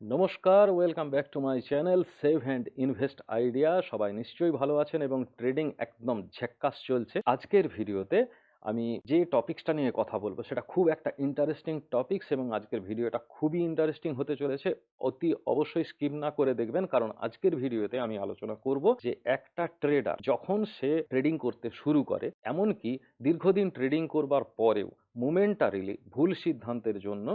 নমস্কার, welcome back to my channel save hand invest idea. সবাই নিশ্চয়ই ভালো আছেন এবং ট্রেডিং একদম ঝেক্কাস চলছে। আজকের ভিডিওতে আমি যে টপিকসটা নিয়ে কথা বলব সেটা খুব একটা ইন্টারেস্টিং টপিকস এবং আজকের ভিডিওটা খুবই ইন্টারেস্টিং হতে চলেছে। অতি অবশ্যই স্কিপ না করে দেখবেন কারণ আজকের ভিডিওতে আমি আলোচনা করব যে একটা ট্রেডার যখন সে ট্রেডিং করতে শুরু করে, এমনকি দীর্ঘদিন ট্রেডিং করবার পরেও মোমেন্টারিলি ভুল সিদ্ধান্তের জন্য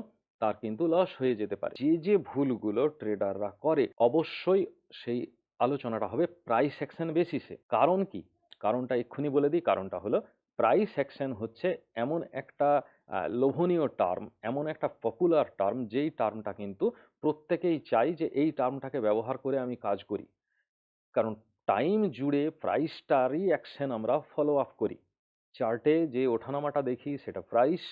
তার কিন্তু লস হয়ে যেতে পারে। যে যে ভুলগুলো ট্রেডাররা করে, অবশ্যই সেই আলোচনাটা হবে প্রাইস অ্যাকশন বেসিসে কারণ কি? কারণটা এক্ষুনি বলে দিই, কারণটা হলো প্রাইস অ্যাকশন হচ্ছে এমন একটা লোভনীয় টার্ম এমন একটা পপুলার টার্ম যেই টার্মটা কিন্তু প্রত্যেকেই চাই যে এই টার্মটাকে ব্যবহার করে আমি কাজ করি। কারণ টাইম জুড়ে প্রাইসটারই অ্যাকশন আমরা ফলো আপ করি। চার্টে যে ওঠানামাটা দেখি, সেটা প্রাইস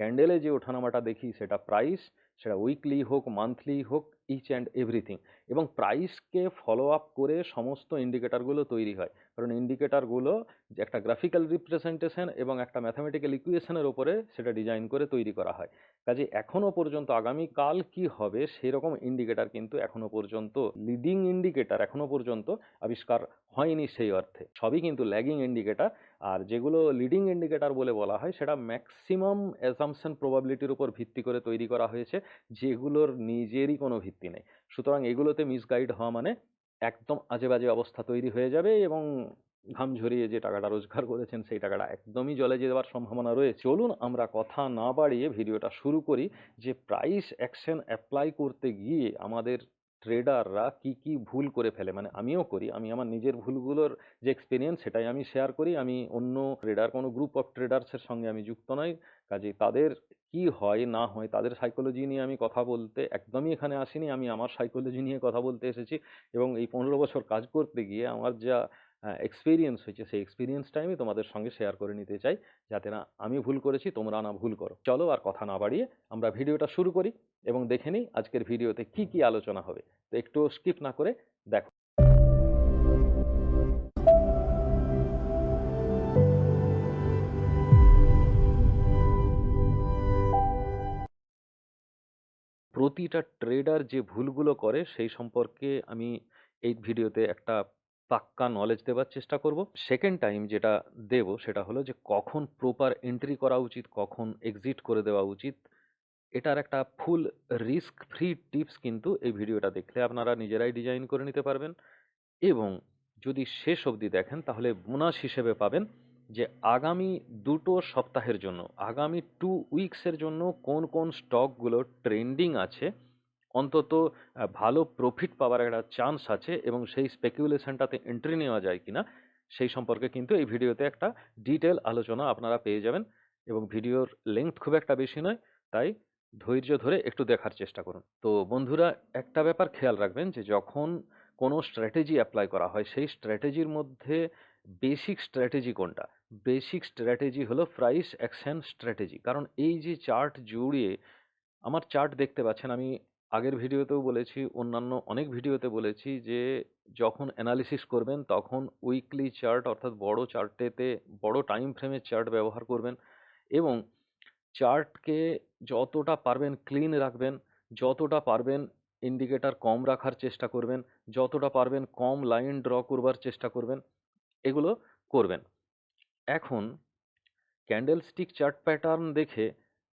ক্যান্ডেলে যে ওঠানামাটা দেখি সেটা প্রাইস সেটা উইকলি হোক মান্থলি হোক ইচ অ্যান্ড এভরিথিং এবং প্রাইসকে ফলো আপ করে সমস্ত ইন্ডিকেটারগুলো তৈরি হয়। কারণ ইন্ডিকেটারগুলো যে একটা গ্রাফিক্যাল রিপ্রেজেন্টেশন এবং একটা ম্যাথামেটিক্যাল ইকুয়েশনের ওপরে সেটা ডিজাইন করে তৈরি করা হয়। কাজে এখনও পর্যন্ত আগামীকাল কি হবে সেরকম ইন্ডিকেটার কিন্তু এখনও পর্যন্ত লিডিং ইন্ডিকেটার এখনও পর্যন্ত আবিষ্কার হয়নি সেই অর্থে। সবই কিন্তু ল্যাগিং ইন্ডিকেটার আর যেগুলো লিডিং ইন্ডিকেটার বলে বলা হয়, সেটা ম্যাক্সিমাম অ্যাজামশন প্রবাবিলিটির উপর ভিত্তি করে তৈরি করা হয়েছে, যেগুলোর নিজেরই কোনো ভিত্তি নেই। সুতরাং এগুলোতে মিসগাইড হওয়া মানে একদম আজে বাজে অবস্থা তৈরি হয়ে যাবে এবং ঘাম ঝরিয়ে যে টাকাটা রোজগার করেছেন সেই টাকাটা একদমই জলে যাওয়ার সম্ভাবনা রয়েছে চলুন আমরা কথা না বাড়িয়ে ভিডিওটা শুরু করি যে প্রাইস অ্যাকশন অ্যাপ্লাই করতে গিয়ে আমাদের ট্রেডাররা কি কি ভুল করে ফেলে। মানে আমিও করি, আমি আমার নিজের ভুলগুলোর যে এক্সপিরিয়েন্স সেটাই আমি শেয়ার করি। আমি অন্য ট্রেডার কোনো গ্রুপ অফ ট্রেডার্সের সঙ্গে আমি যুক্ত নই। কাজেই তাদের কি হয়, না হয়, তাদের সাইকোলজি নিয়ে আমি কথা বলতে একদমই এখানে আসিনি। আমি আমার সাইকোলজি নিয়ে কথা বলতে এসেছি এবং এই পনেরো বছর কাজ করতে গিয়ে আমার যা এক্সপিরিয়েন্স হয়েছে, সেই এক্সপিরিয়েন্সটা আমি তোমাদের সঙ্গে শেয়ার করে নিতে চাই। যাতে না আমি ভুল করেছি, তোমরা না ভুল করো। চলো আর কথা না বাড়িয়ে আমরা ভিডিওটা শুরু করি এবং দেখে নিই আজকের ভিডিওতে কি কি আলোচনা হবে। তো একটু স্কিপ না করে দেখো। প্রতিটা ট্রেডার যে ভুলগুলো করে, সেই সম্পর্কে আমি এই ভিডিওতে একটা পাক্কা নলেজ দেওয়ার চেষ্টা করব। সেকেন্ড টাইম যেটা দেব সেটা হলো যে, কখন প্রপার এন্ট্রি করা উচিত, কখন এক্সিট করে দেওয়া উচিত, এটার একটা ফুল রিস্ক ফ্রি টিপস কিন্তু এই ভিডিওটা দেখলে আপনারা নিজেরাই ডিজাইন করে নিতে পারবেন। এবং যদি শেষ অবধি দেখেন, তাহলে বোনাস হিসেবে পাবেন যে আগামী দুটো সপ্তাহের জন্য, আগামী টু উইকসের জন্য কোন কোন স্টকগুলো ট্রেন্ডিং আছে, অন্তত ভালো প্রফিট পাওয়ার একটা চান্স আছে এবং সেই স্পেকুলেশনটাতে এন্ট্রি নেওয়া যায় কিনা, সেই সম্পর্কে কিন্তু এই ভিডিওতে একটা ডিটেল আলোচনা আপনারা পেয়ে যাবেন এবং ভিডিওর লেন্থ খুব একটা বেশি নয়, তাই ধৈর্য ধরে একটু দেখার চেষ্টা করুন। তো বন্ধুরা, একটা ব্যাপার খেয়াল রাখবেন যে যখন কোনো স্ট্র্যাটেজি অ্যাপ্লাই করা হয়, সেই স্ট্র্যাটেজির মধ্যে বেসিক স্ট্র্যাটেজি কোনটা? বেসিক স্ট্র্যাটেজি হলো প্রাইস অ্যাকশন স্ট্র্যাটেজি কারণ এই যে চার্ট জুড়িয়ে আমার চার্ট দেখতে পাচ্ছেন, আমি আগের ভিডিওতেও বলেছি, অন্যান্য অনেক ভিডিওতে বলেছি যে যখন অ্যানালিসিস করবেন, তখন উইকলি চার্ট অর্থাৎ বড় চার্টেতে বড় টাইম ফ্রেমের চার্ট ব্যবহার করবেন এবং চার্টকে যতটা পারবেন ক্লিন রাখবেন, যতটা পারবেন ইন্ডিকেটার কম রাখার চেষ্টা করবেন, যতটা পারবেন কম লাইন ড্র করবার চেষ্টা করবেন। এগুলো করবেন। এখন ক্যান্ডেল স্টিক চার্ট প্যাটার্ন দেখে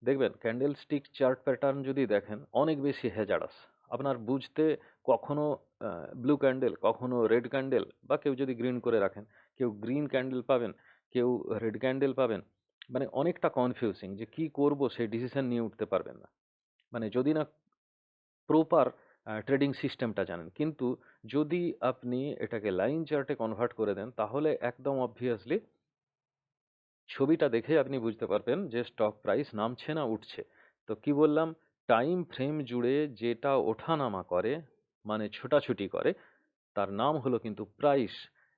দেখবেন ক্যান্ডেল স্টিক চার্ট প্যাটার্ন যদি দেখেন অনেক বেশি হেজারাস আপনার বুঝতে কখনো ব্লু ক্যান্ডেল কখনো রেড ক্যান্ডেল বা কেউ যদি গ্রিন করে রাখেন, কেউ গ্রিন ক্যান্ডেল পাবেন, কেউ রেড ক্যান্ডেল পাবেন মানে অনেকটা কনফিউজিং যে কি করব সেই ডিসিশন নিয়ে উঠতে পারবেন না। মানে যদি না প্রপার ট্রেডিং সিস্টেমটা জানেন। কিন্তু যদি আপনি এটাকে লাইন চার্টে কনভার্ট করে দেন, তাহলে একদম অবভিয়াসলি ছবিটা দেখে আপনি বুঝতে পারবেন যে স্টক প্রাইস নামছে না উঠছে। তো কি বললাম? টাইম ফ্রেম জুড়ে যেটা ওঠানামা করে মানে ছোটাছুটি করে, তার নাম হলো কিন্তু প্রাইস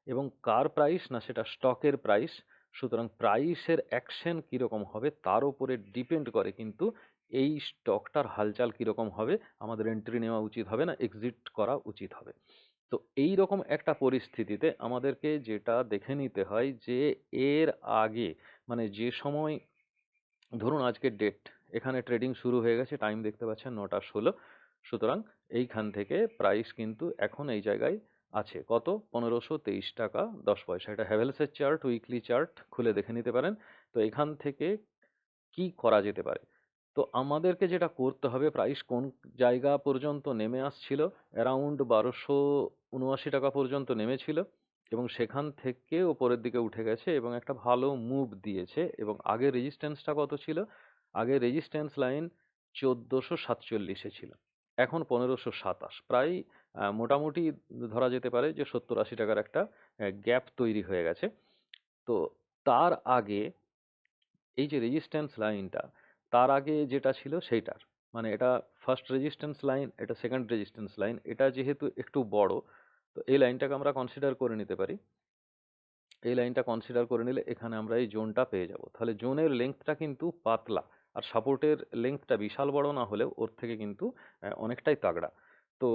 এবং কার প্রাইস না সেটা স্টকের প্রাইস সুতরাং প্রাইসের অ্যাকশন কীরকম হবে, তার উপরে ডিপেন্ড করে কিন্তু এই স্টকটার হালচাল কীরকম হবে? আমাদের এন্ট্রি নেওয়া উচিত হবে না? এক্সিট করা উচিত হবে। তো এই রকম একটা পরিস্থিতিতে আমাদেরকে যেটা দেখে নিতে হয় যে, এর আগে মানে যে সময় ধরুন আজকের ডেট এখানে ট্রেডিং শুরু হয়ে গেছে টাইম দেখতে পাচ্ছেন নটা ষোলো। সুতরাং এইখান থেকে প্রাইস কিন্তু এখন এই জায়গায় আছে। কত? পনেরোশো তেইশ টাকা, দশ পয়সা। এটা হ্যাভেলসের চার্ট উইকলি চার্ট খুলে দেখে নিতে পারেন। তো এখান থেকে কি করা যেতে পারে? তো আমাদেরকে যেটা করতে হবে প্রাইস কোন জায়গা পর্যন্ত নেমে আসছিল? অ্যারাউন্ড বারোশো উনআশি টাকা পর্যন্ত নেমেছিল এবং সেখান থেকে ওপরের দিকে উঠে গেছে এবং একটা ভালো মুভ দিয়েছে এবং আগের রেজিস্ট্যান্সটা কত ছিল? আগে রেজিস্ট্যান্স লাইন চোদ্দোশো সাতচল্লিশে ছিল, এখন পনেরোশো সাতাশ। প্রায় মোটামুটি ধরা যেতে পারে যে সত্তর আশি টাকার একটা গ্যাপ তৈরি হয়ে গেছে। তো তার আগে এই যে রেজিস্ট্যান্স লাইনটা তার আগে যেটা ছিল সেইটার। মানে এটা ফার্স্ট রেজিস্ট্যান্স লাইন এটা সেকেন্ড রেজিস্ট্যান্স লাইন এটা যেহেতু একটু বড়, তো এই লাইনটাকে আমরা কনসিডার করে নিতে পারি। এই লাইনটা কনসিডার করে নিলে এখানে আমরা এই জোনটা পেয়ে যাব। তাহলে জোনের লেংথটা কিন্তু পাতলা, আর সাপোর্টের লেংথটা বিশাল বড় না হলেও ওর থেকে কিন্তু অনেকটাই তাগড়া। তো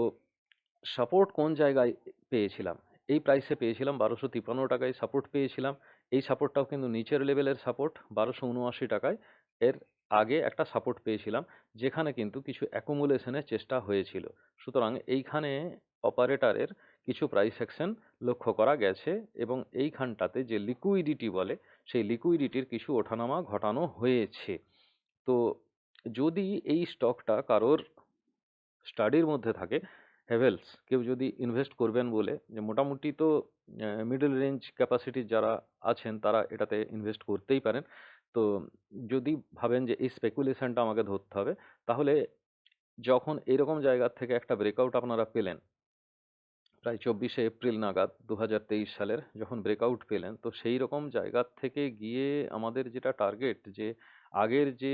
সাপোর্ট কোন জায়গায় পেয়েছিলাম? এই প্রাইসে পেয়েছিলাম বারোশো তিপ্পান্ন টাকায় সাপোর্ট পেয়েছিলাম। এই সাপোর্টটাও কিন্তু নিচের লেভেলের সাপোর্ট বারোশো উনআশি টাকায়। এর আগে একটা সাপোর্ট পেয়েছিলাম, যেখানে কিন্তু কিছু অ্যাকুমুলেশনের চেষ্টা হয়েছিল। সুতরাং এইখানে অপারেটারের কিছু প্রাইস অ্যাকশন লক্ষ্য করা গেছে এবং এইখানটাতে যে লিকুইডিটি বলে, সেই লিকুইডিটির কিছু ওঠানামা ঘটানো হয়েছে। তো যদি এই স্টকটা কারোর স্টাডির মধ্যে থাকে হ্যাভেলস কেউ যদি ইনভেস্ট করবেন বলে, যে মোটামুটি তো মিডল রেঞ্জ ক্যাপাসিটির যারা আছেন, তারা এটাতে ইনভেস্ট করতেই পারেন। তো যদি ভাবেন যে, এই স্পেকুলেশনটা আমাকে ধরতে হবে, তাহলে যখন এরকম জায়গার থেকে একটা ব্রেকআউট আপনারা পেলেন, প্রায় চব্বিশে এপ্রিল নাগাদ দু হাজার তেইশ সালের যখন ব্রেকআউট পেলেন, তো সেই রকম জায়গার থেকে গিয়ে আমাদের যেটা টার্গেট যে, আগের যে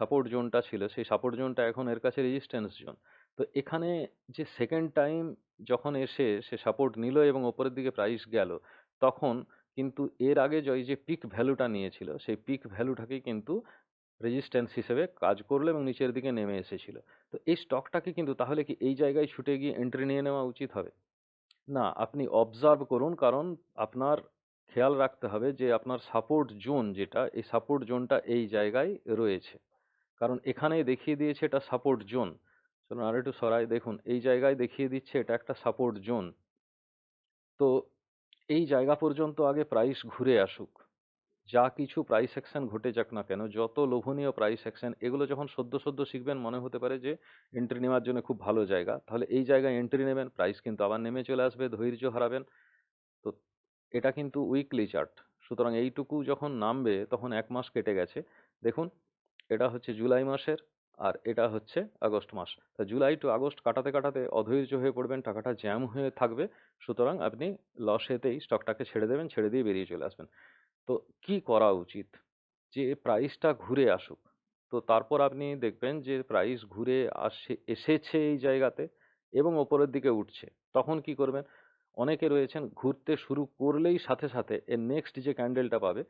সাপোর্ট জোনটা ছিল, সেই সাপোর্ট জোনটা এখন এর কাছে রেজিস্ট্যান্স জোন তো এখানে যে সেকেন্ড টাইম যখন এসে সে সাপোর্ট নিল এবং ওপরের দিকে প্রাইস গেল, তখন কিন্তু এর আগে যে যে পিক ভ্যালুটা নিয়েছিল, সেই পিক ভ্যালুটাকেই কিন্তু রেজিস্ট্যান্স হিসেবে কাজ করল এবং নিচের দিকে নেমে এসেছিল। তো এই স্টকটাকে কিন্তু তাহলে কি এই জায়গায় ছুটে গিয়ে এন্ট্রি নিয়ে নেওয়া উচিত হবে? না, আপনি অবজার্ভ করুন কারণ আপনার খেয়াল রাখতে হবে যে আপনার সাপোর্ট জোন যেটা, এই সাপোর্ট জোনটা এই জায়গায় রয়েছে। কারণ এখানেই দেখিয়ে দিয়েছে এটা সাপোর্ট জোন চলুন আর একটু সরাই, দেখুন, এই জায়গায় দেখিয়ে দিচ্ছে এটা একটা সাপোর্ট জোন তো এই জায়গা পর্যন্ত আগে প্রাইস ঘুরে আসুক। যা কিছু প্রাইস অ্যাকশন ঘটে যাক না কেন, যত লোভনীয় প্রাইস অ্যাকশন এগুলো যখন সদ্য সদ্য শিখবেন, মনে হতে পারে যে এন্ট্রি নেওয়ার জন্য খুব ভালো জায়গা। তাহলে এই জায়গায় এন্ট্রি নেবেন প্রাইস কিন্তু আবার নেমে চলে আসবে, ধৈর্য হারাবেন। তো এটা কিন্তু উইকলি চার্ট সুতরাং এইটুকু যখন নামবে, তখন এক মাস কেটে গেছে। দেখুন, এটা হচ্ছে জুলাই মাসের। আর এটা হচ্ছে আগস্ট মাস। তা জুলাই টু আগস্ট কাটাতে কাটাতে অধৈর্য হয়ে পড়বেন, টাকাটা জ্যাম হয়ে থাকবে। সুতরাং আপনি লসেতেই স্টকটাকে ছেড়ে দেবেন, ছেড়ে দিয়ে বেরিয়ে চলে আসবেন। তো কি করা উচিত? যে প্রাইসটা ঘুরে আসুক। তো তারপর আপনি দেখবেন যে প্রাইস ঘুরে আসে, এসেছে এই জায়গাতে এবং ওপরের দিকে উঠছে। তখন কি করবেন? অনেকে রয়েছেন, ঘুরতে শুরু করলেই সাথে সাথে এর নেক্সট যে ক্যান্ডেলটা পাবে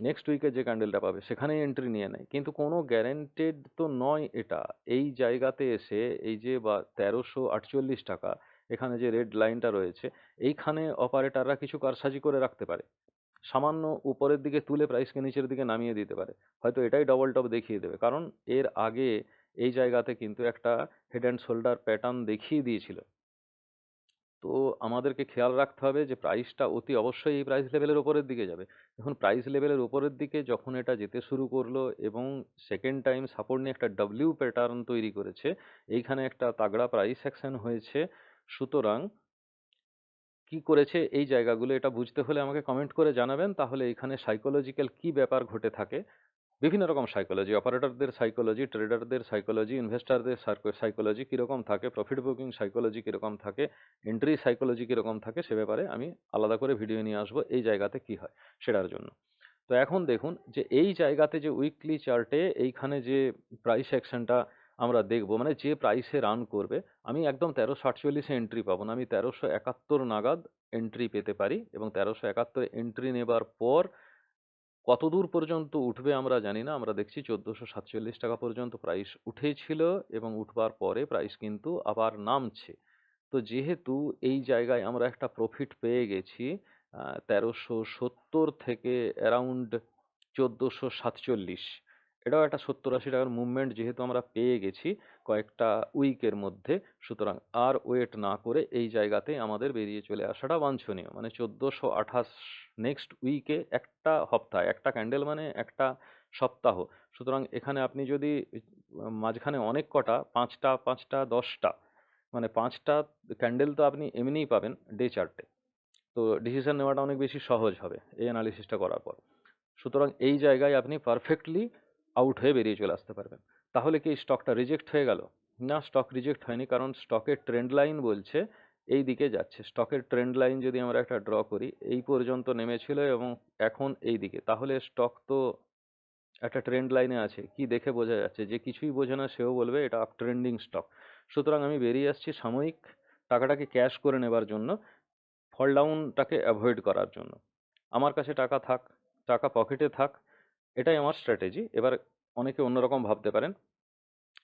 নেক্সট উইকে যে ক্যান্ডেলটা পাবে, সেখানেই এন্ট্রি নিয়ে নেয়। কিন্তু কোনো গ্যারেন্টেড তো নয় এটা। এই জায়গাতে এসে এই যে বা তেরোশো আটচল্লিশ টাকা, এখানে যে রেড লাইনটা রয়েছে, এইখানে অপারেটররা কিছু কারসাজি করে রাখতে পারে। সামান্য উপরের দিকে তুলে প্রাইসকে নিচের দিকে নামিয়ে দিতে পারে। হয়তো এটাই ডবল টপ দেখিয়ে দেবে। কারণ এর আগে এই জায়গাতে কিন্তু একটা হেড অ্যান্ড শোল্ডার প্যাটার্ন দেখিয়ে দিয়েছিল। তো আমাদেরকে খেয়াল রাখতে হবে যে প্রাইসটা অতি অবশ্যই এই প্রাইস লেভেলের উপরের দিকে যাবে। এখন প্রাইস লেভেলের উপরের দিকে যখন এটা যেতে শুরু করল এবং সেকেন্ড টাইম সাপোর্ট নিয়ে একটা ডাব্লিউ প্যাটার্ন তৈরি করেছে, এইখানে একটা তাগড়া প্রাইস অ্যাকশন হয়েছে। সুতরাং কি করেছে এই জায়গাগুলো এটা বুঝতে হলে আমাকে কমেন্ট করে জানাবেন, তাহলে এখানে সাইকোলজিক্যাল কি ব্যাপার ঘটে থাকে বিভিন্ন রকম সাইকোলজি অপারেটরদের সাইকোলজি ট্রেডারদের সাইকোলজি ইনভেস্টারদের সাইকোলজি কীরকম থাকে প্রফিট বুকিং সাইকোলজি কীরকম থাকে এন্ট্রি সাইকোলজি কীরকম থাকে, সে ব্যাপারে আমি আলাদা করে ভিডিও নিয়ে আসব এই জায়গাতে কি হয় সেটার জন্য। তো এখন দেখুন যে এই জায়গাতে যে উইকলি চার্টে এইখানে যে প্রাইস অ্যাকশনটা আমরা দেখব মানে যে প্রাইসে রান করবে, আমি একদম তেরোশো আটচল্লিশে এন্ট্রি পাবো না, আমি তেরোশো একাত্তর নাগাদ এন্ট্রি পেতে পারি এবং তেরোশো একাত্তর এন্ট্রি নেবার পর কত দূর পর্যন্ত উঠবে আমরা জানি না। আমরা দেখছি চোদ্দোশো সাতচল্লিশ টাকা পর্যন্ত প্রাইস উঠেছিল এবং উঠবার পরে প্রাইস কিন্তু আবার নামছে। তো যেহেতু এই জায়গায় আমরা একটা প্রফিট পেয়ে গেছি তেরোশো সত্তর থেকে অ্যারাউন্ড চোদ্দোশো সাতচল্লিশ। এটাও একটা সত্তর আশি টাকার মুভমেন্ট যেহেতু আমরা পেয়ে গেছি কয়েকটা উইকের মধ্যে। সুতরাং আর ওয়েট না করে এই জায়গাতে আমাদের বেরিয়ে চলে আসাটা বাঞ্ছনীয়। মানে চোদ্দোশো আঠাশ নেক্সট উইকে একটা হপ্তাহ, একটা ক্যান্ডেল মানে একটা সপ্তাহ। সুতরাং এখানে আপনি যদি মাঝখানে অনেক কটা, পাঁচটা পাঁচটা, দশটা মানে পাঁচটা ক্যান্ডেল তো আপনি এমনিই পাবেন ডে চার্টে তো ডিসিশন নেওয়াটা অনেক বেশি সহজ হবে এই অ্যানালিসিসটা করার পর। সুতরাং এই জায়গায় আপনি পারফেক্টলি আউট হয়ে বেরিয়ে চলে আসতে পারবেন। তাহলে কি স্টকটা রিজেক্ট হয়ে গেল? না স্টক রিজেক্ট হয়নি, কারণ স্টকের ট্রেন্ড লাইন বলছে, এই দিকে যাচ্ছে। স্টকের ট্রেন্ড লাইন যদি আমরা একটা ড্র করি, এই পর্যন্ত নেমেছিল এবং এখন এই দিকে। তাহলে স্টক তো একটা ট্রেন্ড লাইনে আছে, কি দেখে বোঝা যাচ্ছে? যে কিছুই বোঝে না, সেও বলবে এটা আপ ট্রেন্ডিং স্টক সুতরাং আমি বেরিয়ে আসছি সাময়িক টাকাটাকে ক্যাশ করে নেবার জন্য ফল ডাউনটাকে অ্যাভয়েড করার জন্য। আমার কাছে টাকা থাক, টাকা পকেটে থাক এটাই আমার স্ট্র্যাটেজি এবার অনেকে অন্যরকম ভাবতে পারেন।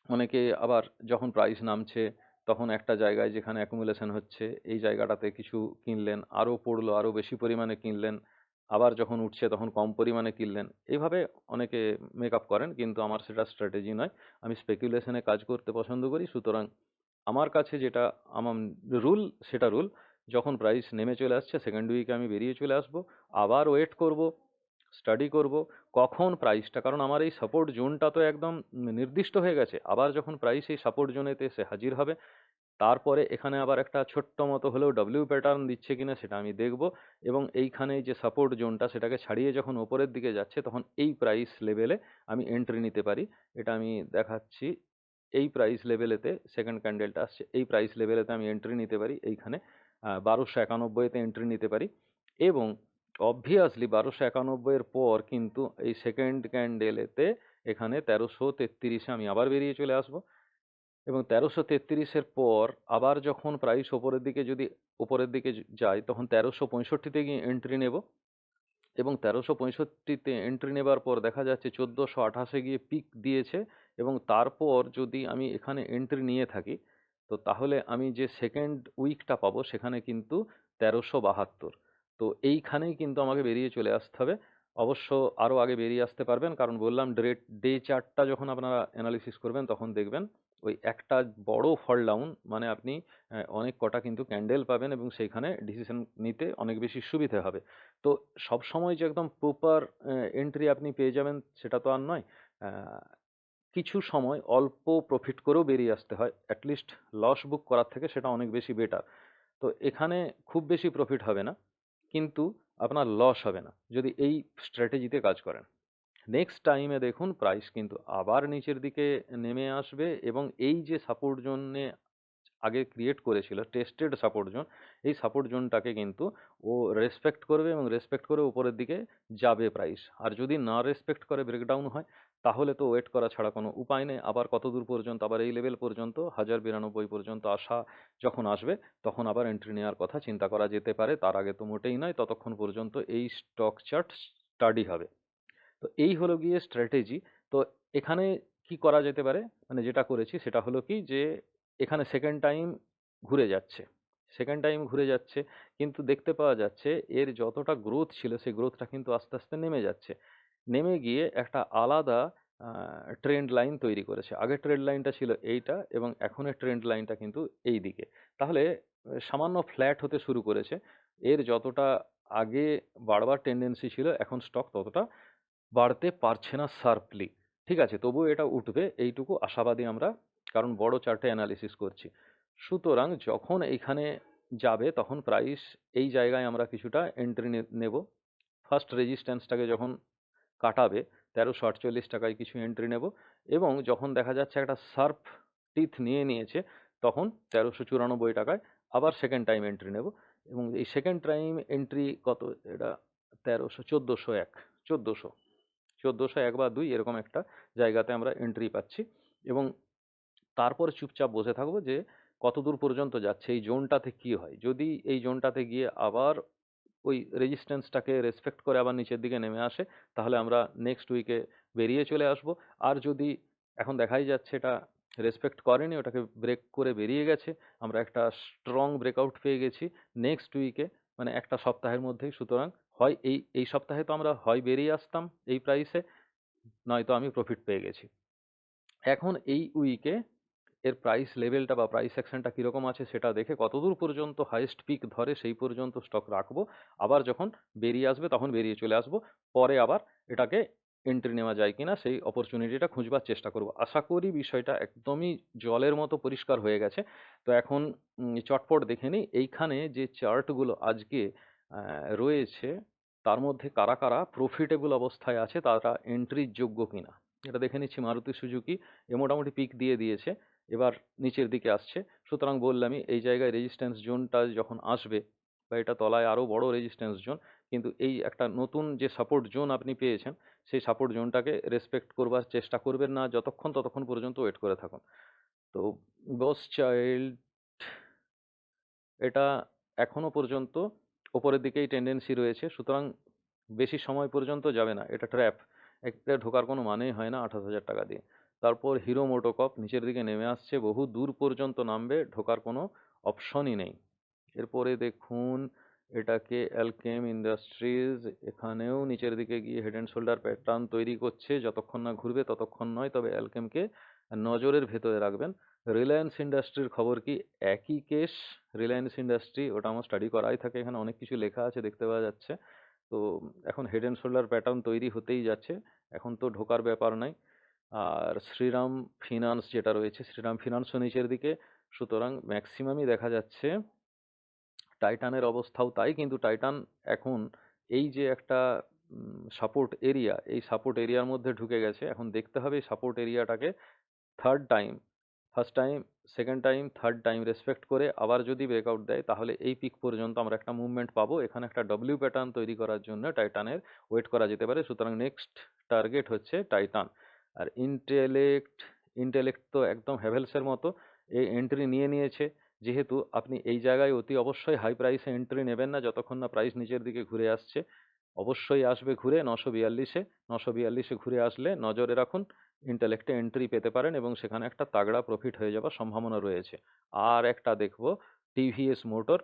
অনেকে আবার যখন প্রাইস নামছে, তখন একটা জায়গায় যেখানে অ্যাকুমুলেশন হচ্ছে, এই জায়গাটাতে কিছু কিনলেন, আরও পড়ল, আরও বেশি পরিমাণে কিনলেন, আবার যখন উঠছে তখন কম পরিমাণে কিনলেন। এইভাবে অনেকে মেক করেন, কিন্তু আমার সেটা স্ট্র্যাটেজি নয়। আমি স্পেকুলেশনে কাজ করতে পছন্দ করি। সুতরাং আমার কাছে যেটা, আমার রুল সেটা রুল যখন প্রাইস নেমে চলে আসছে সেকেন্ড উইকে আমি বেরিয়ে চলে আসব, আবার ওয়েট করব স্টাডি করব, কখন প্রাইসটা কারণ আমার এই সাপোর্ট জোনটা তো একদম নির্দিষ্ট হয়ে গেছে। আবার যখন প্রাইস এই সাপোর্ট জোনেতে এসে হাজির হবে, তারপরে এখানে আবার একটা ছোট্ট মতো হলেও ডব্লিউ প্যাটার্ন দিচ্ছে কিনা সেটা আমি দেখব এবং এইখানে যে সাপোর্ট জোনটা সেটাকে ছাড়িয়ে যখন ওপরের দিকে যাচ্ছে, তখন এই প্রাইস লেভেলে আমি এন্ট্রি নিতে পারি। এটা আমি দেখাচ্ছি। এই প্রাইস লেভেলেতে সেকেন্ড ক্যান্ডেলটা আসছে, এই প্রাইস লেভেলেতে আমি এন্ট্রি নিতে পারি। এইখানে বারোশো একানব্বইতে এন্ট্রি নিতে পারি। এবং অবভিয়াসলি বারোশো একানব্বইয়ের পর কিন্তু এই সেকেন্ড ক্যান্ডেলেতে এখানে তেরোশো তেত্রিশে আমি আবার বেরিয়ে চলে আসব। এবং তেরোশো তেত্রিশের পর আবার যখন প্রাইস ওপরের দিকে যদি উপরের দিকে যাই তখন তেরোশো পঁয়ষট্টিতে গিয়ে এন্ট্রি নেব। এবং তেরোশো পঁয়ষট্টিতে এন্ট্রি নেবার পর দেখা যাচ্ছে চোদ্দোশো আঠাশে গিয়ে পিক দিয়েছে এবং তারপর যদি আমি এখানে এন্ট্রি নিয়ে থাকি, তো তাহলে আমি যে সেকেন্ড উইকটা পাবো সেখানে কিন্তু তেরোশো বাহাত্তর। তো এইখানেই কিন্তু আমাকে বেরিয়ে চলে আসতে হবে। অবশ্য আরও আগে বেরিয়ে আসতে পারবেন, কারণ বললাম ডে ডে চার্টটা যখন আপনারা অ্যানালিসিস করবেন তখন দেখবেন ওই একটা বড় ফল ডাউন মানে আপনি অনেক কটা কিন্তু ক্যান্ডেল পাবেন এবং সেইখানে ডিসিশন নিতে অনেক বেশি সুবিধে হবে। তো সব সময় যে একদম প্রপার এন্ট্রি আপনি পেয়ে যাবেন সেটা তো আর নয়। কিছু সময় অল্প প্রফিট করেও বেরিয়ে আসতে হয়। অ্যাটলিস্ট লস বুক করার থেকে সেটা অনেক বেশি বেটার তো এখানে খুব বেশি প্রফিট হবে না। কিন্তু আপনার লস হবে না, যদি এই স্ট্র্যাটেজিতে কাজ করেন। নেক্সট টাইমে দেখুন প্রাইস কিন্তু আবার নিচের দিকে নেমে আসবে এবং এই যে সাপোর্ট জোনে আগে ক্রিয়েট করেছিল টেস্টেড সাপোর্ট জোন এই সাপোর্ট জোনটাকে কিন্তু ও রেসপেক্ট করবে এবং রেসপেক্ট করে উপরের দিকে যাবে প্রাইস আর যদি না রেসপেক্ট করে ব্রেকডাউন হয় তাহলে তো ওয়েট করা ছাড়া কোনো উপায় নেই। আবার কত দূর পর্যন্ত, আবার এই লেভেল পর্যন্ত, হাজার বিরানব্বই পর্যন্ত আসা যখন আসবে, তখন আবার এন্ট্রি নেওয়ার কথা চিন্তা করা যেতে পারে। তার আগে তো মোটেই নয়, ততক্ষণ পর্যন্ত এই স্টক চার্ট স্টাডি হবে। তো এই হলো গিয়ে স্ট্র্যাটেজি তো এখানে কি করা যেতে পারে? মানে যেটা করেছি সেটা হলো কি যে, এখানে সেকেন্ড টাইম ঘুরে যাচ্ছে। সেকেন্ড টাইম ঘুরে যাচ্ছে, কিন্তু দেখতে পাওয়া যাচ্ছে এর যতটা গ্রোথ ছিল, সেই গ্রোথটা কিন্তু আস্তে আস্তে নেমে যাচ্ছে। নেমে গিয়ে একটা আলাদা ট্রেন্ড লাইন তৈরি করেছে। আগের ট্রেন্ড লাইনটা ছিল এইটা এবং এখনের ট্রেন্ড লাইনটা কিন্তু এই দিকে। তাহলে সামান্য ফ্ল্যাট হতে শুরু করেছে। এর যতটা আগে বাড়বার টেন্ডেন্সি ছিল, এখন স্টক ততটা বাড়তে পারছে না শার্পলি ঠিক আছে, তবুও এটা উঠবে, এইটুকু আশাবাদী আমরা, কারণ বড় চার্টে অ্যানালিসিস করছি। সুতরাং যখন এইখানে যাবে, তখন প্রাইস এই জায়গায় আমরা কিছুটা এন্ট্রি নেব। ফার্স্ট রেজিস্ট্যান্সটাকে যখন কাটাবে, তেরোশো আটচল্লিশ টাকায় কিছু এন্ট্রি নেব এবং যখন দেখা যাচ্ছে একটা শার্প টিথ নিয়ে নিয়েছে, তখন তেরোশো চুরানব্বই টাকায় আবার সেকেন্ড টাইম এন্ট্রি নেব এবং এই সেকেন্ড টাইম এন্ট্রি কত? এটা তেরোশো চোদ্দোশো এক, চোদ্দোশো চোদ্দোশো এক বা দুই এরকম একটা জায়গাতে আমরা এন্ট্রি পাচ্ছি এবং তারপর চুপচাপ বসে থাকব যে কত দূর পর্যন্ত যাচ্ছে, এই জোনটাতে কি হয়? যদি এই জোনটাতে গিয়ে আবার ওই রেজিস্ট্যান্সটাকে রেসপেক্ট করে আবার নিচের দিকে নেমে আসে, তাহলে আমরা নেক্সট উইকে বেরিয়ে চলে আসব। আর যদি এখন দেখাই যাচ্ছে এটা রেসপেক্ট করেনি, ওটাকে ব্রেক করে বেরিয়ে গেছে, আমরা একটা স্ট্রং ব্রেকআউট পেয়ে গেছি নেক্সট উইকে মানে একটা সপ্তাহের মধ্যেই। সুতরাং হয় এই এই সপ্তাহে তো আমরা হয় বেরিয়ে আসতাম এই প্রাইসে নয়তো আমি প্রফিট পেয়ে গেছি। এখন এই উইকে এর প্রাইস লেভেলটা বা প্রাইস অ্যাকশনটা কীরকম আছে সেটা দেখে কতদূর পর্যন্ত হাইয়েস্ট পিক ধরে সেই পর্যন্ত স্টক রাখব। আবার যখন বেরিয়ে আসবে তখন বেরিয়ে চলে আসব। পরে আবার এটাকে এন্ট্রি নেওয়া যায় কিনা সেই অপরচুনিটিটা খুঁজবার চেষ্টা করব। আশা করি বিষয়টা একদমই জলের মতো পরিষ্কার হয়ে গেছে। তো এখন চটপট দেখে নিই। এইখানে যে চার্টগুলো আজকে রয়েছে, তার মধ্যে কারা কারা প্রফিটেবল অবস্থায় আছে, তারা এন্ট্রির যোগ্য কিনা? এটা দেখে নিচ্ছি মারুতি সুজুকি। এ মোটামুটি পিক দিয়ে দিয়েছে। এবার নিচের দিকে আসছে। সুতরাং বললামই এই জায়গায় রেজিস্ট্যান্স জোনটা যখন আসবে বা এটা তলায় আরও বড় রেজিস্ট্যান্স জোন কিন্তু এই একটা নতুন যে সাপোর্ট জোন আপনি পেয়েছেন, সেই সাপোর্ট জোনটাকে রেসপেক্ট করবার চেষ্টা করবেন না, যতক্ষণ ততক্ষণ পর্যন্ত ওয়েট করে থাকুন। তো বস চাইল্ড এটা এখনও পর্যন্ত ওপরের দিকেই টেন্ডেন্সি রয়েছে। সুতরাং বেশি সময় পর্যন্ত যাবে না। এটা ট্র্যাপ একটা ঢোকার কোনো মানেই হয় না আঠাশ হাজার টাকা দিয়ে। তারপর হিরো মোটোকপ নিচের দিকে নেমে আসছে, বহু দূর পর্যন্ত নামবে, ঢোকার কোনো অপশনই নেই। এরপরে দেখুন, এটাকে অ্যালকেম ইন্ডাস্ট্রিজ এখানেও নিচের দিকে গিয়ে হেড অ্যান্ড শোল্ডার প্যাটার্ন তৈরি করছে, যতক্ষণ না ঘুরবে ততক্ষণ নয়, তবে অ্যালকেমকে নজরের ভেতরে রাখবেন। রিলায়েন্স ইন্ডাস্ট্রির খবর কি? একই কেস রিলায়েন্স ইন্ডাস্ট্রি ওটা আমার স্টাডি করাই থাকে, এখানে অনেক কিছু লেখা আছে, দেখতে পাওয়া যাচ্ছে। তো এখন হেড অ্যান্ড শোল্ডার প্যাটার্ন তৈরি হতেই যাচ্ছে, এখন তো ঢোকার ব্যাপার নাই। আর শ্রীরাম ফিনান্স যেটা রয়েছে, শ্রীরাম ফিনান্সও নিচের দিকে। সুতরাং ম্যাক্সিমামই দেখা যাচ্ছে টাইটানের অবস্থাও তাই, কিন্তু টাইটান এখন এই যে একটা সাপোর্ট এরিয়া এই সাপোর্ট এরিয়ার মধ্যে ঢুকে গেছে। এখন দেখতে হবে support এরিয়াটাকে third time first time second time third time respect করে আবার যদি ব্রেকআউট দেয়, তাহলে এই পিক পর্যন্ত আমরা একটা মুভমেন্ট পাবো। এখানে একটা ডব্লিউ প্যাটার্ন তৈরি করার জন্য টাইটানের ওয়েট করা যেতে পারে। সুতরাং নেক্সট টার্গেট হচ্ছে টাইটান। আর ইন্টেলেক্ট ইন্টেলেক্ট তো একদম হ্যাভেলসের মতো। এই এন্ট্রি নিয়ে নিয়েছে। যেহেতু আপনি এই জায়গায় অতি অবশ্যই হাই প্রাইসে এন্ট্রি নেবেন না, যতক্ষণ না প্রাইস নিচের দিকে ঘুরে আসছে। অবশ্যই আসবে ঘুরে নশো বিয়াল্লিশে নশো বিয়াল্লিশে ঘুরে আসলে নজরে রাখুন ইন্টেলেক্টে এন্ট্রি পেতে পারেন এবং সেখানে একটা তাগড়া প্রফিট হয়ে যাওয়ার সম্ভাবনা রয়েছে। আর একটা দেখব টিভিএস মোটর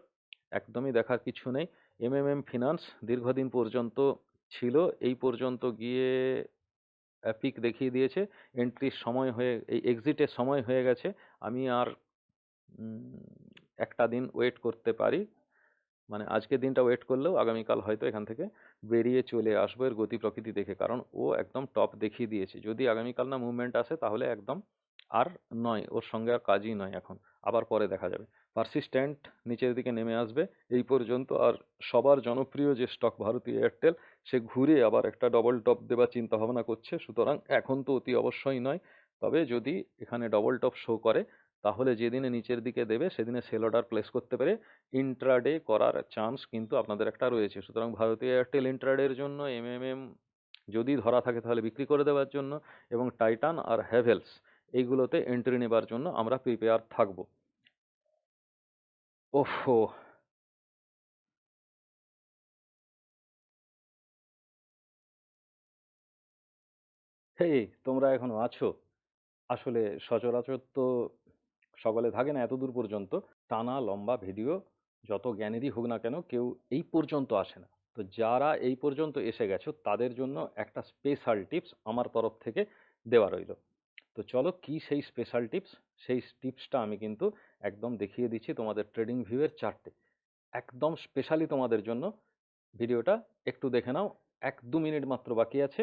একদমই দেখার কিছু নেই। এমএমএম ফিনান্স দীর্ঘদিন পর্যন্ত ছিল, এই পর্যন্ত গিয়ে পিক দেখিয়ে দিয়েছে। এন্ট্রির সময় হয়ে, এই এক্সিটের সময় হয়ে গেছে। আমি আর একটা দিন ওয়েট করতে পারি। মানে আজকের দিনটা ওয়েট করলেও আগামীকাল হয়তো এখান থেকে বেরিয়ে চলে আসব এর গতি প্রকৃতি দেখে। কারণ ও একদম টপ দেখিয়ে দিয়েছে। যদি আগামীকাল না মুভমেন্ট আসে তাহলে একদম আর নয়, ওর সঙ্গে আর কাজই নয় এখন, আবার পরে দেখা যাবে। পারসিস্ট্যান্ট নিচের দিকে নেমে আসবে, এই পর্যন্ত আর সবার জনপ্রিয় যে স্টক ভারতী এয়ারটেল সে ঘুরে আবার একটা ডবল টপ দেবার চিন্তাভাবনা করছে, সুতরাং এখন তো অতি অবশ্যই নয়। তবে যদি এখানে ডবল টপ শো করে, তাহলে যেদিনে নিচের দিকে দেবে, সেদিনে সেল অর্ডার প্লেস করতে পারে ইন্ট্রাডে করার চান্স কিন্তু আপনাদের একটা রয়েছে। সুতরাং ভারতীয় এয়ারটেল ইন্ট্রাডের জন্য এমএমএম যদি ধরা থাকে তাহলে বিক্রি করে দেওয়ার জন্য, এবং টাইটান আর হ্যাভেলস এইগুলোতে এন্ট্রি নেবার জন্য আমরা প্রিপেয়ার থাকব। ওহো হেই, তোমরা এখনও আছো? আসলে সচরাচর তো সকলে থাকে না এত দূর পর্যন্ত। টানা লম্বা ভিডিও যত জ্ঞানেরই হোক না কেন, কেউ এই পর্যন্ত আসে না। তো যারা এই পর্যন্ত এসে গেছো, তাদের জন্য একটা স্পেশাল টিপস আমার তরফ থেকে দেওয়া রইল। তো চলো কি সেই স্পেশাল টিপস সেই টিপসটা আমি কিন্তু একদম দেখিয়ে দিচ্ছি তোমাদের ট্রেডিং ভিউয়ের চারটে একদম স্পেশালি তোমাদের জন্য ভিডিওটা একটু দেখে নাও, এক দু মিনিট মাত্র বাকি আছে,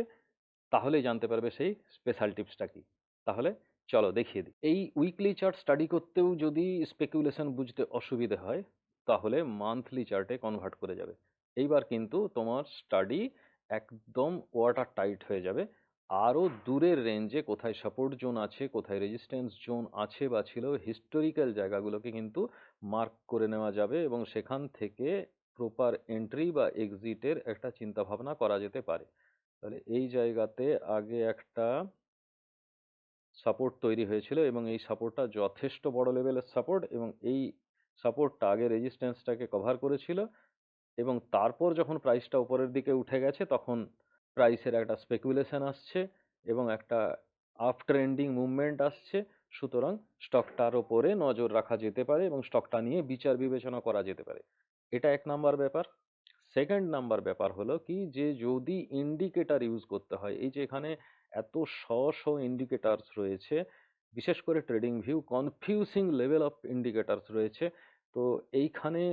তাহলেই জানতে পারবে সেই স্পেশাল টিপসটা কি। তাহলে চলো দেখিয়ে দিই। এই উইকলি চার্ট স্টাডি করতেও যদি স্পেকুলেশন বুঝতে অসুবিধে হয়, তাহলে মান্থলি চার্টে কনভার্ট করে যাবে। এইবার কিন্তু তোমার স্টাডি একদম ওয়াটার টাইট হয়ে যাবে। আরও দূরের রেঞ্জে কোথায় সাপোর্ট জোন আছে, কোথায় রেজিস্ট্যান্স জোন আছে বা ছিল হিস্টোরিক্যাল জায়গাগুলোকে কিন্তু মার্ক করে নেওয়া যাবে এবং সেখান থেকে প্রপার এন্ট্রি বা এক্সিটের একটা চিন্তাভাবনা করা যেতে পারে। তাহলে এই জায়গাতে আগে একটা সাপোর্ট তৈরি হয়েছিল এবং এই সাপোর্টটা যথেষ্ট বড় লেভেলের সাপোর্ট এবং এই সাপোর্টটা আগে রেজিস্ট্যান্সটাকে কভার করেছিল এবং তারপর যখন প্রাইসটা উপরের দিকে উঠে গেছে, তখন প্রাইসের একটা স্পেকুলেশন আসছে এবং একটা আপ ট্রেন্ডিং মুভমেন্ট আসছে। সুতরাং স্টকটার ওপরে নজর রাখা যেতে পারে এবং স্টকটা নিয়ে বিচার বিবেচনা করা যেতে পারে। এটা এক নাম্বার ব্যাপার। সেকেন্ড নাম্বার ব্যাপার হলো কি যে যদি ইন্ডিকেটার ইউজ করতে হয়, এই যে এখানে এত শ শ ইন্ডিকেটার্স রয়েছে, বিশেষ করে trading view confusing level of indicators রয়েছে, তো এইখানে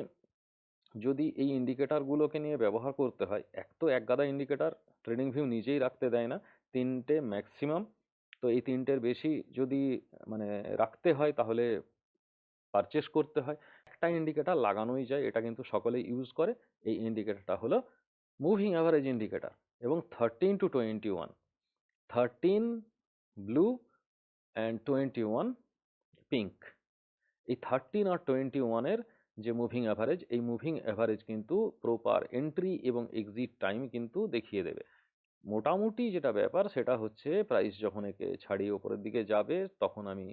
যদি এই ইন্ডিকেটারগুলোকে নিয়ে ব্যবহার করতে হয়, এক তো এক গাদা ইন্ডিকেটার ট্রেডিং ভিউ নিজেই রাখতে দেয় না। তিনটে ম্যাক্সিমাম। তো এই তিনটের বেশি যদি মানে রাখতে হয় তাহলে পারচেস করতে হয়। একটা ইন্ডিকেটার লাগানোই যায়, এটা কিন্তু সকলেই ইউজ করে। এই ইন্ডিকেটারটা হলো মুভিং অ্যাভারেজ ইন্ডিকেটার এবং thirteen two twenty one. Thirteen blue and twenty one pink. এই থার্টিন আর টোয়েন্টি ওয়ানের যে মুভিং অ্যাভারেজ, এই মুভিং অ্যাভারেজ কিন্তু প্রপার এন্ট্রি এবং এক্সিট টাইম কিন্তু দেখিয়ে দেবে। মোটামুটি যেটা ব্যাপার সেটা হচ্ছে প্রাইস যখন একে ছাড়িয়ে ওপরের দিকে যাবে তখন আমি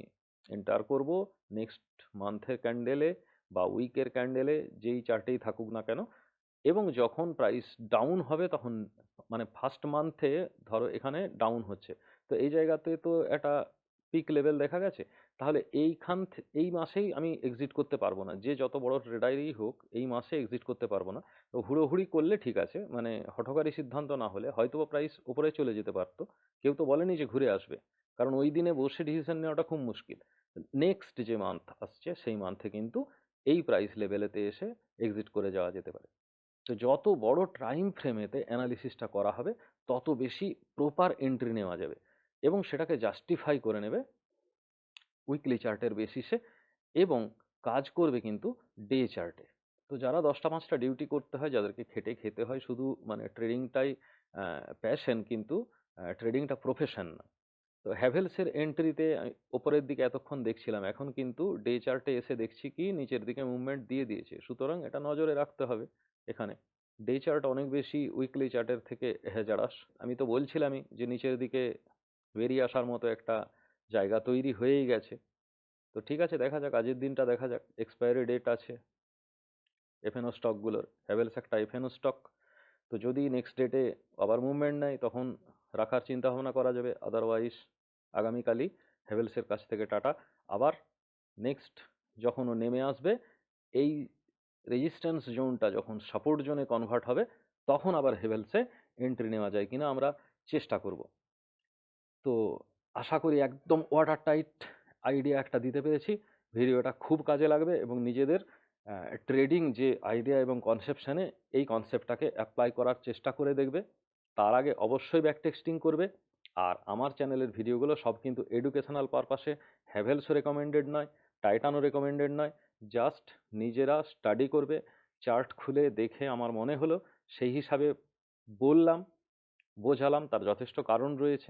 এন্টার করব। নেক্সট মান্থের ক্যান্ডেলে বা উইকের ক্যান্ডেলে যেই চার্টেই থাকুক না কেন এবং যখন প্রাইস ডাউন হবে তখন মানে ফার্স্ট মান্থে ধরো এখানে ডাউন হচ্ছে। তো এই জায়গাতে তো একটা পিক লেভেল দেখা গেছে। তাহলে এইখান এই মাসেই আমি এক্সিট করতে পারব না। যে যত বড় ট্রেডারই হোক, এই মাসে এক্সিট করতে পারব না। তো হুড়োহুড়ি করলে ঠিক আছে মানে হঠকারী সিদ্ধান্ত না হলে হয়তো প্রাইস উপরে চলে যেতে পারতো। কেউ তো বলেনি যে ঘুরে আসবে। কারণ ওই দিনে বসে ডিসিশন নেওয়াটা খুব মুশকিল। নেক্সট যে মান্থ আসছে, সেই মান্থে কিন্তু এই প্রাইস লেভেলেতে এসে এক্সিট করে যাওয়া যেতে পারে। তো যত বড় টাইম ফ্রেমেতে অ্যানালিসিসটা করা হবে, তত বেশি প্রপার এন্ট্রি নেওয়া যাবে। এবং সেটাকে জাস্টিফাই করে নেবে উইকলি চার্টের বেসিসে এবং কাজ করবে কিন্তু ডে চার্টে তো যারা দশটা পাঁচটা ডিউটি করতে হয়, যাদেরকে খেটে খেতে হয়, শুধু মানে ট্রেডিংটাই প্যাশন কিন্তু ট্রেডিংটা প্রফেশন না। তো হ্যাভেলসের এন্ট্রিতে ওপরের দিকে এতক্ষণ দেখছিলাম, এখন কিন্তু ডে চার্টে এসে দেখছি কি নিচের দিকে মুভমেন্ট দিয়ে দিয়েছে। সুতরাং এটা নজরে রাখতে হবে এখানে। ডে চার্ট অনেক বেশি উইকলি চার্টের থেকে হেজারাস। আমি তো বলছিলামই যে নিচের দিকে বেরিয়ে আসার মতো একটা জায়গা তৈরি হয়েই গেছে। তো ঠিক আছে, দেখা যাক, আজের দিনটা দেখা যাক এক্সপায়ারি ডেট আছে। এফএনও স্টকগুলোর হ্যাভেলস একটা এফএনও স্টক তো যদি নেক্সট ডেটে আবার মুভমেন্ট নেয়, তখন রাখার চিন্তা ভাবনা করা যাবে। আদারওয়াইজ আগামীকালই হ্যাভেলসের কাছ থেকে টাটা। আবার নেক্সট যখন ও নেমে আসবে, এই রেজিস্ট্যান্স জোনটা যখন সাপোর্ট জোনে কনভার্ট হবে, তখন আবার হেভেলসে এন্ট্রি নেওয়া যায় কিনা আমরা চেষ্টা করব। তো আশা করি একদম ওয়াটার টাইট আইডিয়া একটা দিতে পেরেছি। ভিডিওটা খুব কাজে লাগবে এবং নিজেদের ট্রেডিং যে আইডিয়া এবং কনসেপশানে এই কনসেপ্টটাকে অ্যাপ্লাই করার চেষ্টা করে দেখবে। তার আগে অবশ্যই ব্যাক টেক্সটিং করবে। আর আমার চ্যানেলের ভিডিওগুলো সব কিন্তু এডুকেশনাল পারপাসে হ্যাভেলসও রেকমেন্ডেড নয়, টাইটানও রেকমেন্ডেড নয়। জাস্ট নিজেরা স্টাডি করবে, চার্ট খুলে দেখে আমার মনে হলো, সেই হিসাবে বললাম, বোঝালাম, তার যথেষ্ট কারণ রয়েছে।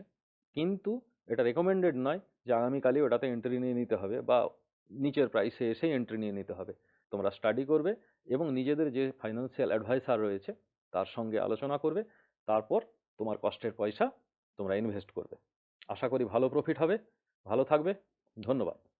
কিন্তু এটা রেকমেন্ডেড নয় যে আগামীকালই ওটাতে এন্ট্রি নিয়ে নিতে হবে বা নিচের প্রাইসে এসেই এন্ট্রি নিয়ে নিতে হবে। তোমরা স্টাডি করবে এবং নিজেদের যে ফাইন্যান্সিয়াল অ্যাডভাইসার রয়েছে তার সঙ্গে আলোচনা করবে, তারপর তোমার কষ্টের পয়সা তোমরা ইনভেস্ট করবে। আশা করি ভালো প্রফিট হবে। ভালো থাকবে। ধন্যবাদ।